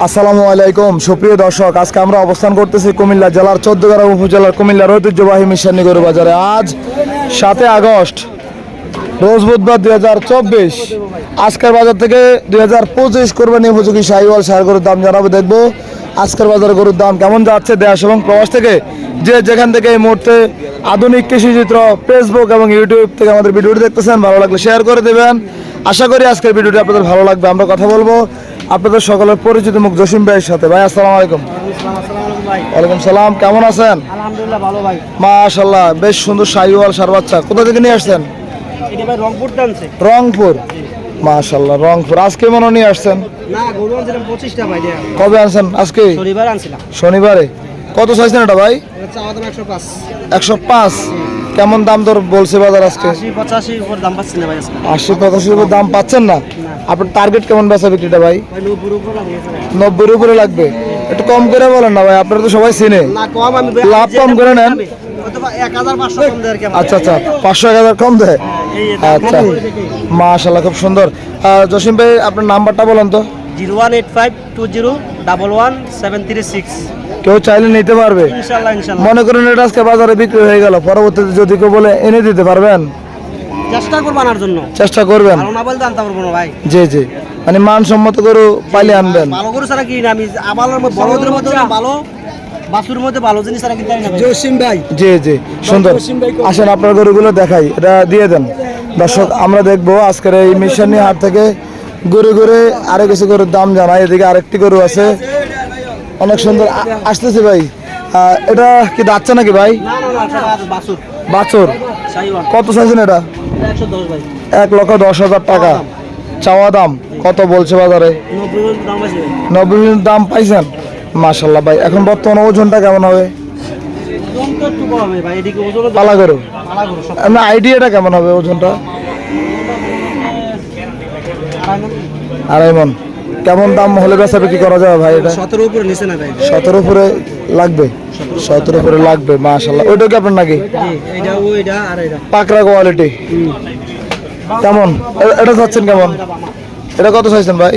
আসসালামু আলাইকুম। সুপ্রিয় দর্শক, আজকে আমরা অবস্থান করতেছি কুমিল্লা জেলার চোদ্দগ্রাম উপজেলার কুমিল্লার ঐতিহ্যবাহী মিশানি গরু বাজারে। আজ সাতই আগস্ট, রোজ বুধবার দুই হাজার চব্বিশ। আজকের বাজার থেকে দুই হাজার পঁচিশ কোরবানি উপযোগী শাহিওয়াল সার গরুর দাম জানাব, দেখব আজকের বাজারে গরুর দাম কেমন যাচ্ছে দেশ এবং প্রবাস থেকে। যে যেখান থেকে এই মুহূর্তে আধুনিক কৃষিচিত্র ফেসবুক এবং ইউটিউব থেকে আমাদের ভিডিওটি দেখতেছেন, ভালো লাগলে শেয়ার করে দেবেন। আশা করি আজকের ভিডিওটি আপনাদের ভালো লাগবে। আমরা কথা বলব আপনাদের সকলের পরিচিত মুখ জসিম ভাইয়ের সাথে। ভাই আসসালামু আলাইকুম। ওয়ালাইকুম সালাম কেমন আছেন? আলহামদুলিল্লাহ ভালো ভাই। মাশাআল্লাহ বেশ সুন্দর সাইওয়াল সার বাচ্চা। কোথা থেকে নিয়ে আসছেন? এটা ভাই রংপুর থেকে রংপুর। মাশাআল্লাহ রংপুর। আজকে মনে নিয়ে আসছেন? না গরু আনছিলাম 25টা ভাই কবে আনছেন? আজকে? শনিবার আনছিলাম। শনিবারে। কত চাইছেন এটা ভাই? 105 105 কেমন দাম দর বলছে বাজার আজকে? আশি পঁচাশি উপর দাম পাচ্ছেন না? আপনার টার্গেট কেমন বেচা বিক্রিটা ভাই। নব্বইয়ের উপরে লাগবে। একটু কম করে বলেন না ভাই আপনারা তো সবাই চিনে। লাভ কম করে নেন। আচ্ছা আচ্ছা পাঁচশো এক হাজার কম দেয়? আচ্ছা। মাশাল্লাহ খুব সুন্দর। জসিম ভাই আপনার নাম্বারটা বলেন তো। Zero one eight five two zero double one seven three six. কেউ চাইলে নিতে পারবে। ইনশাল্লাহ ইনশাল্লাহ। মনে করেন এটা আজকে বাজারে বিক্রি হয়ে গেল পরবর্তীতে যদি কেউ বলে এনে দিতে পারবেন? চেষ্টা করব আনার জন্য। চেষ্টা করবেন। ভালো না বলতে আনতে পারব না ভাই। জি জি। মানে মানসম্মত গরু পাইলে আনবেন। ভালো করে ছাড়া না? আমি আবার বড়দের মধ্যে ভালো বাসুর মধ্যে ভালো জিনিস ছাড়া কিনতে না জসিম ভাই। জি জি। সুন্দর। আসেন আপনার গরুগুলো দেখাই। এটা দিয়ে দেন। দর্শক আমরা দেখব আজকের এই মিশন নিয়ে হাট থেকে ঘুরে ঘুরে আরও কিছু গরুর দাম জানাই এদিকে আরেকটি গরু আছে। অনেক সুন্দর আসতেছে ভাই। এটা কি দাচ্ছে নাকি ভাই? না না না সব আর বাসুর বাছর? কত চাইছেন এটা? এক লক্ষ দশ হাজার টাকা। চাওয়া দাম। কত বলছে বাজারে? নব্বই পর্যন্ত দাম পাইছেন? মাশাল্লাহ ভাই এখন বর্তমান ওজনটা কেমন হবে? পালা করো আপনার আইডিয়াটা কেমন হবে ওজনটা? আড়াই মন। কেমন দাম হলে বেচা বিক্রি করা যাবে ভাই এটা? সতেরো উপরে নিচে না ভাই? সতেরো উপরে লাগবে? সতেরো উপরে লাগবে মাশাল্লাহ ওইটা কি আপনার নাকি? পাকড়া কোয়ালিটি। কেমন? এটা চাচ্ছেন কেমন? এটা কত চাইছেন ভাই?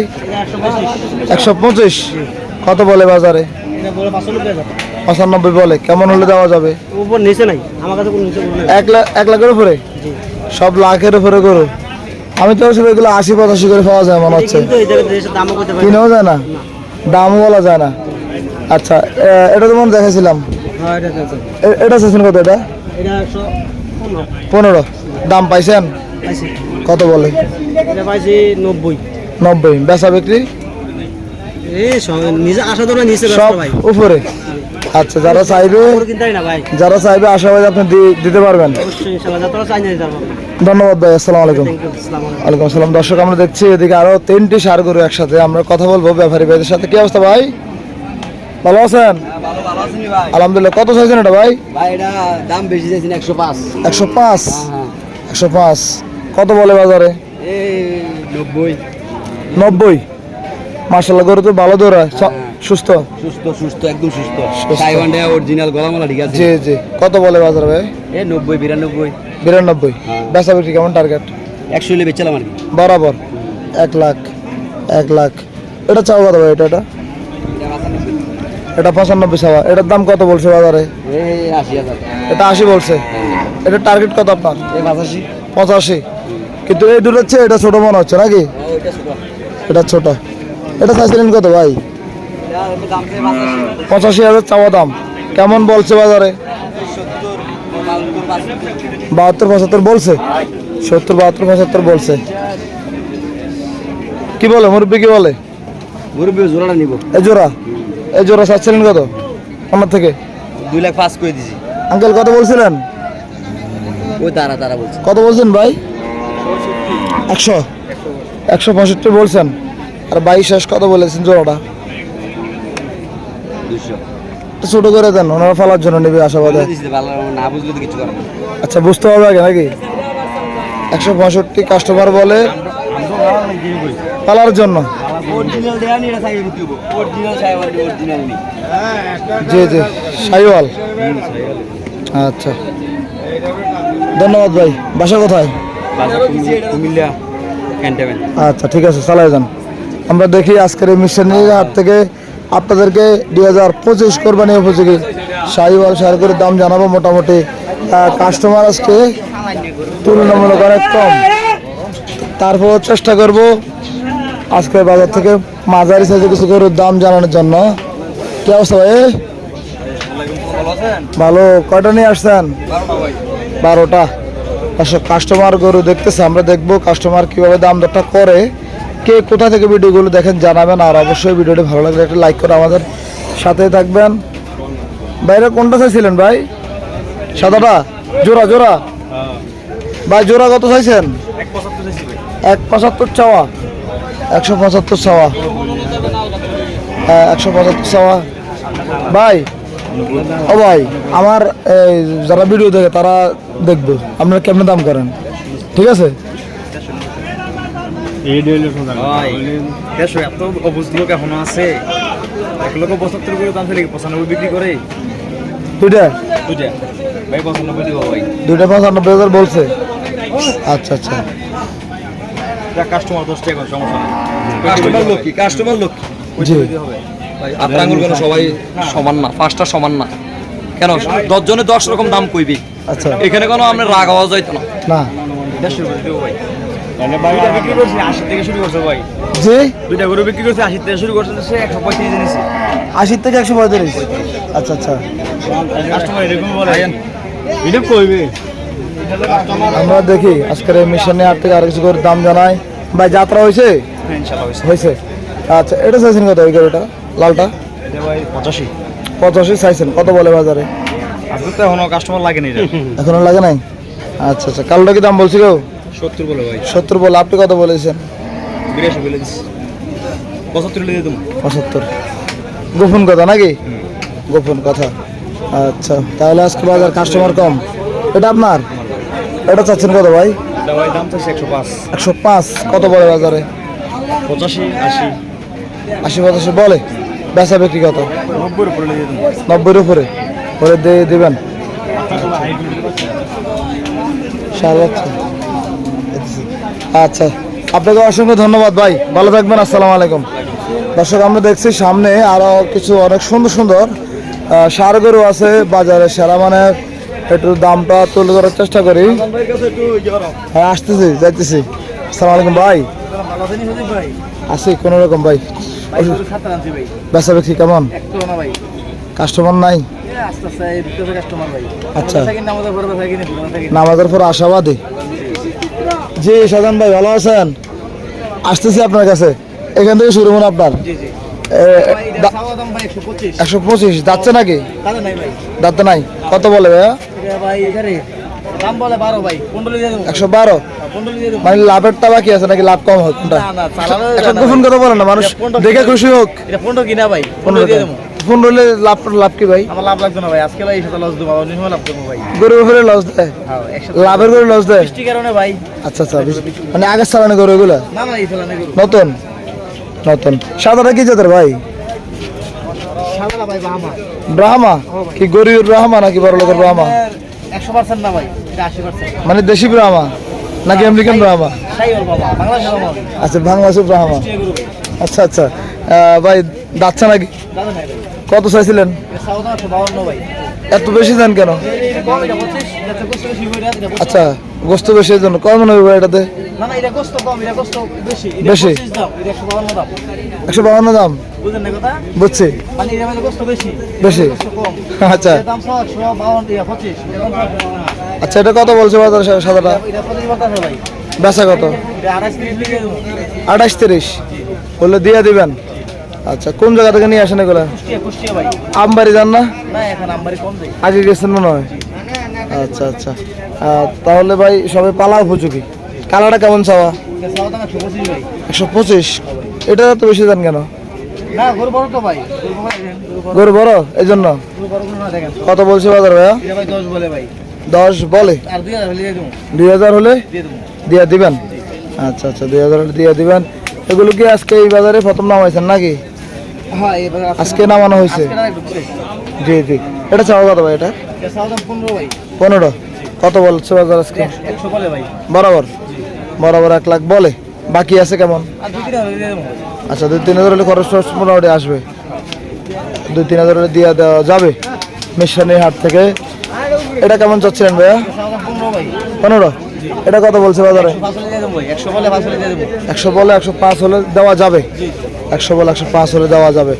একশো পঁচিশ। কত বলে বাজারে? পঁচানব্বই বলে। কেমন হলে দেওয়া যাবে? উপর নিচে নাই। আমার কাছে এক লাখ এক লাখের উপরে? সব লাখের উপরে গরু? আমি তো আসলে এগুলো আশি পঁচাশি করে পাওয়া যায় মনে হচ্ছে। কিনেও যায় না? দামও বলা যায় না। আচ্ছা এটা তো মনে দেখেছিলাম হ্যাঁ এটা চাইছেন কত এটা? পনেরো। দাম পাইছেন? কত বলে? নব্বই। নব্বই। বেচা বিক্রি? সব উপরে। আচ্ছা যারা চাইবে যারা চাইবে আশাবাদী আপনি দি- দিতে পারবেন। ধন্যবাদ ভাই আসসালামু আলাইকুম। ওয়ালাইকুম আসসালাম। দর্শক আমরা দেখছি এদিকে আরও তিনটি সার গরু একসাথে। আমরা কথা বলব ব্যাপারী ভাইদের সাথে। কি অবস্থা ভাই? ভালো আছেন? আলহামদুলিল্লাহ। কত চাইছেন এটা ভাই? ভাই দাম বেশি চাইছেন একশো পাঁচ। একশো পাঁচ? হ্যাঁ একশো পাঁচ। কত বলে বাজারে? নব্বই। নব্বই। মার্শাল্লাহ গরু তো ভালো দৌড়ায় স- সুস্থ? সুস্থ সুস্থ একদম সুস্থ। তাইওয়ান ডে অরিজিনাল গলামালা ঠিক আছে। জি জি। কত বলে বাজারে ভাই? এ নব্বই বিরানব্বই। বিরানব্বই। বেচা বিক্রি কেমন টার্গেট একশো হলে বেচালাম আর কি। বরাবর। এক লাখ এক লাখ। এটা চাও কত ভাই এটা? এটা এটা পঁচানব্বই চাওয়া। এটার দাম কত বলছে বাজারে? এটা আশি বলছে। এটা টার্গেট কত আপনার? পঁচাশি। পঁচাশি। কিন্তু এই দুটোর চেয়ে এটা ছোট মনে হচ্ছে নাকি? এটা ছোট। এটা চাইছিলেন কত ভাই? পঁচাশি হাজার চাওয়া দাম। কেমন বলছে বাজারে? বাহাত্তর বাহাত্তর পঁচাত্তর বলছে? সত্তর বাহাত্তর পঁচাত্তর বলছে। কি বলে মুরব্বী কি বলে? মুরব্বী জোড়াটা নিব। এই জোড়া? এই জোড়া চাচ্ছিলেন কত? আমার থেকে? দুই লাখ পাঁচ করে দিছি। আঙ্কেল কত বলছিলেন? ওই তারা তারা বলছে। কত বলছেন ভাই? একশো। একশো পঁয়ষট্টি বলছেন। আর বাইশ শেষ কত বলেছেন জোড়াটা। ছোট করে দেন ওনারা ফেলার জন্য নেবে আশাবাদে। আচ্ছা বুঝতে হবে আগে নাকি? একশো পঁয়ষট্টি কাস্টমার বলে পালার জন্য। জি জি সাইওয়াল। আচ্ছা। ধন্যবাদ ভাই। বাসা কোথায়? আচ্ছা ঠিক আছে চালাই যান। আমরা দেখি আজকের এই মিশনের হাট থেকে আপনাদেরকে দুই হাজার পঁচিশ কোরবানি উপযোগী শাহিওয়াল সারগুলির দাম জানাব মোটামুটি। কাস্টমার আজকে তুলনামূলক অনেক কম। তারপর চেষ্টা করব আজকে বাজার থেকে মাঝারি সাইজে কিছু গরুর দাম জানানোর জন্য। কি অবস্থা ভাই? ভালো। কয়টা নিয়ে আসছেন? বারোটা। কাস্টমার গরু দেখতেছে, আমরা দেখব কাস্টমার কীভাবে দাম দরটা করে। কে কোথা থেকে ভিডিওগুলো দেখেন জানাবেন, আর অবশ্যই ভিডিওটি ভালো লাগলে একটা লাইক করে আমাদের সাথে থাকবেন। বাইরে কোনটা চাইছিলেন ভাই? সাদাটা? জোড়া জোড়া? ভাই, জোড়া কত চাইছেন? এক পঁচাত্তর চাওয়া। একশো পঁচাত্তর চাওয়া। হ্যাঁ একশো পঁচাত্তর চাওয়া। ভাই, ও ভাই, আমার যারা ভিডিও দেখে তারা দেখবে আপনারা কেমনে দাম করেন? ঠিক আছে? দেড়শো এত অবুজ লোক এখনও আছে। এক লক্ষ পঁচাত্তর করে দাম ছিল পঁচানব্বই বিক্রি করে? দুইটা? দুইটা। ভাই পঁচানব্বই দিব ভাই। দুইটা পঁচানব্বই হাজার বলছে। আচ্ছা আচ্ছা। কাস্টমার দশটা এখন সমস্যা নেই। Customer Lakshmi customer Lakshmi. জি। আপনার কেন সবাই সমান না পাঁচটা সমান না। কেন দশ জনে দশ রকম দাম কইবি? আচ্ছা। এখানে কোনো আমরা রাগ আওয়াজ যাইতো না। না। দেড়শো ভাই। বিক্রি করছি আশি থেকে শুরু করছে ভাই। জি? দুইটা গরু বিক্রি করছে আশি থেকে শুরু করছে সে একশো পঁয়ত্রিশ নিছে আশি থেকে একশো পঁয়ত্রিশ? আচ্ছা আচ্ছা। কাস্টমার এরকম বলে। এটা কইবে? আমরা দেখি আজকের এই মিশনে হাট থেকে আর কিছু করে দাম জানাই। ভাই যাত্রা হয়েছে? হয়েছে। আচ্ছা এটা চাইছেন কত ওই গরুটা? লালটা? পঁচাশি। পঁচাশি চাইছেন কত বলে বাজারে? এখনও কাস্টমার লাগেনি এটা। এখনও লাগে নাই? আচ্ছা আচ্ছা। কালটা কি দাম বলছিল? সত্তর বলে ভাই। সত্তর বলে আপনি কত বলেছেন? বিরাশি বলে দিচ্ছি পঁচাত্তর লিখে দেবো পঁচাত্তর। গোপন কথা নাকি? গোপন কথা। আচ্ছা তাহলে আজকে বাজার কাস্টমার কম। এটা আপনার? এটা চাচ্ছেন কত ভাই? ভাই দাম চাইছে একশো পাঁচ। একশো পাঁচ। কত বলে বাজারে? পঁচাশি আশি। আশি পঁচাশি বলে? বেচা বিক্রি কত? নব্বইয়ের উপরে নব্বইয়ের উপরে? করে দিয়ে দিবেন। সার বাচ্চা আচ্ছা। আপনাকে অসংখ্য ধন্যবাদ ভাই। ভালো থাকবেন আসসালামু আলাইকুম। দর্শক আমরা দেখছি সামনে আরও কিছু অনেক সুন্দর সুন্দর ষাঁড় গরু আছে বাজারে সেরা মানে একটু দামটা তুলে ধরার চেষ্টা করি। হ্যাঁ আসতেছি যাইতেছি। আসসালামু আলাইকুম ভাই। আছি কোনো রকম ভাই। বেচা বিক্রি কেমন? কাস্টমার নাই? আচ্ছা। নামাজের পর আশাবাদী? জি সাজান ভাই ভালো আছেন? আসতেছি আপনার কাছে। এখান থেকে শুরু করুন আপনার। একশো পঁচিশ। যাচ্ছে নাকি? তাহলে নাই দাঁতে নাই। কত বলে ভাই বলে একশো বারো? দেবো। মানে লাভেরটা বাকি আছে নাকি? লাভ কম হোক কোনটা? গোপন কথা বলেন না মানুষ দেখে খুশি হোক। পনেরো কিনা ভাই পনেরো ফোন রইলে লাভ লাভ কি ভাই? আমার লাভ লাগতো না ভাই। আজকে ভাই সাথে লস দেবো অন্য সময় লাভ দেবো ভাই। গরুর উপরে লস দেয়? হ্যাঁ লাভের করে লস দেয়? বৃষ্টির কারণে ভাই। আচ্ছা আচ্ছা মানে আগের চালানো গরু এগুলো? না না এই নেই নতুন? নতুন। সাদাটা কি জাতের ভাই? ব্রাহ্মা। কি গরিবের ব্রাহ্মা নাকি বড় লোকের ব্রাহ্মা? একশো পার্সেন্ট না ভাই মানে দেশি ব্রাহ্মা? নাকি আমেরিকান ব্রাহ্মা? আচ্ছা বাংলাদেশের ব্রাহ্মা। আচ্ছা আচ্ছা। ভাই যাচ্ছে নাকি? কত চাইছিলেন? এত বেশি দেন কেন? কম। আচ্ছা গোস্ত বেশি জন্য। কয় মনে হবে এটাতে? কম বেশি? একশো বাউন্ন দাম। বুঝছি। বেশি? কম আচ্ছা। আচ্ছা এটা কত বলছে বাজার সাদাটা? বেচা কত? আঠাশ তিরিশ। বললে দিয়ে দিবেন। আচ্ছা কোন জায়গা থেকে নিয়ে আসেন এগুলা? আমবাড়ি যান না? আগে গেছেন মনে হয়? আচ্ছা আচ্ছা। তাহলে ভাই সবাই পালা উপযোগী। কালারটা কেমন চাওয়া? একশো পঁচিশ। এটা তো বেশি দেন কেন? গরু বড় এই জন্য কত বলছে বাজার ভাইয়া? ভাই দশ বলে দুই হাজার হলে দিয়ে দিবেন? আচ্ছা আচ্ছা দুই হাজার হলে দিয়ে দিবেন। এগুলো কি আজকে এই বাজারে প্রথম নামাইছেন নাকি? আজকে নামানো হয়েছে। জি জি। এটা চাওয়া কত ভাই এটা? পনেরো কত বলছে বাজার আজকে? বরাবর? বরাবর এক লাখ বলে। বাকি আছে কেমন? আচ্ছা দুই তিন হাজার হলে খরচ টরচ মোটামুটি আসবে। দুই তিন হাজার হলে দিয়ে দেওয়া যাবে মিশনের হাট থেকে। এটা কেমন চাচ্ছিলেন ভাইয়া? পনেরো এটা কত বলছে বাজারে একশো বলে একশো পাঁচ হলে দেওয়া যাবে। একশো বলে একশো পাঁচ হলে দেওয়া যাবে।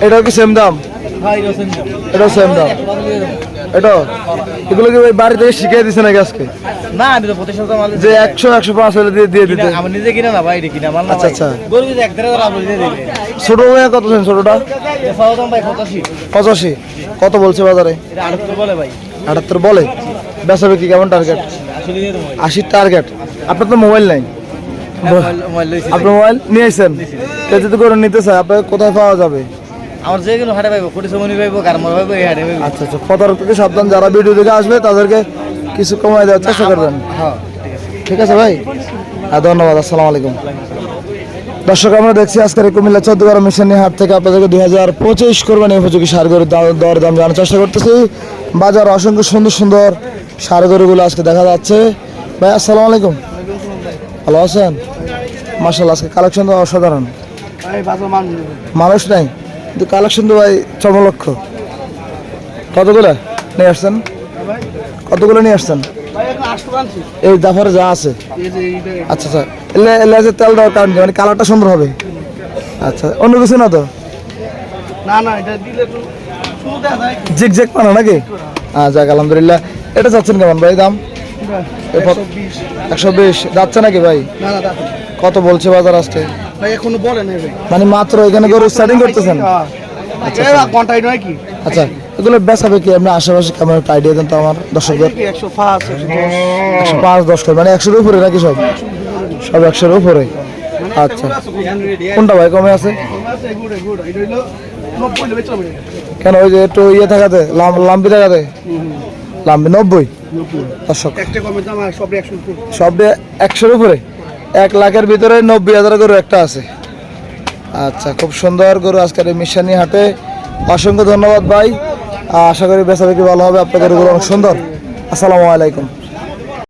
এটাও কি সেম দাম? এটাও সেম দাম। পাঁচ হলে দিয়ে দেবো এটা এগুলো কি ওই বাড়ি থেকে শিখিয়ে দিচ্ছে নাকি আজকে? না আমি তো প্রতি সপ্তাহ মাল যে একশো একশো পাঁচ হলে দিয়ে দিয়ে দিতে। আমি নিজে কিনা না ভাই এটা কিনা মাল আচ্ছা, আচ্ছা। গরু যদি এক দেড় আপনি দিয়ে দেবে। ছোট ভাইয়া কত ছেন ছোটটা? চাওয়া দাম ভাই পঁচাশি। পঁচাশি। কত বলছে বাজারে? এটা বলে ভাই। আটাত্তর বলে? বেচাবে কি কেমন টার্গেট আসলে দিয়ে দেবো ভাই। আশির টার্গেট আপনার তো মোবাইল নাই মোবাইল- মোবাইল লইছি ভাই। আপনি মোবাইল নিয়ে আসছেন কেউ যদি করে নিতে চায় আপনাকে কোথায় পাওয়া যাবে? আমার যে কোনো হাটে পাইবো কোটি সমনি পাইবো গারমার পাইবো এই হাটে পাইবো। আচ্ছা আচ্ছা প্রতারক থেকে সাবধান যারা ভিডিও দেখে আসবে তাদেরকে কিছু কমাই দেওয়ার চেষ্টা করবেন। হ্যাঁ ঠিক আছে। ভাই? হ্যাঁ ধন্যবাদ আসসালামু আলাইকুম। দর্শক আমরা দেখছি আজকের কুমিল্লা চোদ্দ বারো মিশনী হাট থেকে আপনাদেরকে দুই হাজার পঁচিশ কোরবানি উপযোগী সার গরুর দাম- দর দাম জানার চেষ্টা করতেছি। বাজার অসংখ্য সুন্দর সুন্দর সার গরুগুলো আজকে দেখা যাচ্ছে। ভাই আসসালামু আলাইকুম। ভালো আছেন? মার্শাল আজকে কালেকশন তো অসাধারণ। মান মানুষ নাই কিন্তু কালেকশন তো ভাই চমলক্ষ কতগুলো নিয়ে আসছেন? কতগুলো নিয়ে আসছেন? এই জাফারে যা আছে। আচ্ছা আচ্ছা। এলে তেল দেওয়ার কারণ মানে কালারটা সুন্দর হবে। আচ্ছা অন্য কিছু না তো? না না এটা দিলে একটু শুরু দেখা জিগ জেক পানো নাকি হ্যাঁ যাক আলহামদুলিল্লাহ। এটা চাচ্ছেন কেমন ভাই দাম? একশো বিশ। যাচ্ছে নাকি ভাই? কত বলছে বাজার আজকে? ভাই এখনও বলে নেই মানে মাত্র এখানে গরু স্টার্টিং করতেছেন? আচ্ছা ঘন্টায় নয় কি? আচ্ছা এগুলো বেচাবে কি আপনি আশেপাশে কেমন একটা আইডিয়া দেন তো আমার দর্শকদের? একশো পাঁচ একশো পাঁচ দশ করে মানে একশোর উপরে নাকি সব? সব একশোর উপরে। আচ্ছা। কোনটা ভাই কমে আছে? কেন ওই যে একটু ইয়ে থাকাতে লাম- লাম্বি থাকাতে? লাম্বি নব্বই। দর্শক একশোর উপরে। এক লাখের ভিতরে নব্বই হাজার গরু একটা আছে। আচ্ছা খুব সুন্দর গরু আজকের এই মিশানি হাটে। অসংখ্য ধন্যবাদ ভাই। আশা করি বেচা বিক্রি ভালো হবে। আপনাদের গরু অনেক সুন্দর। আসসালামু আলাইকুম।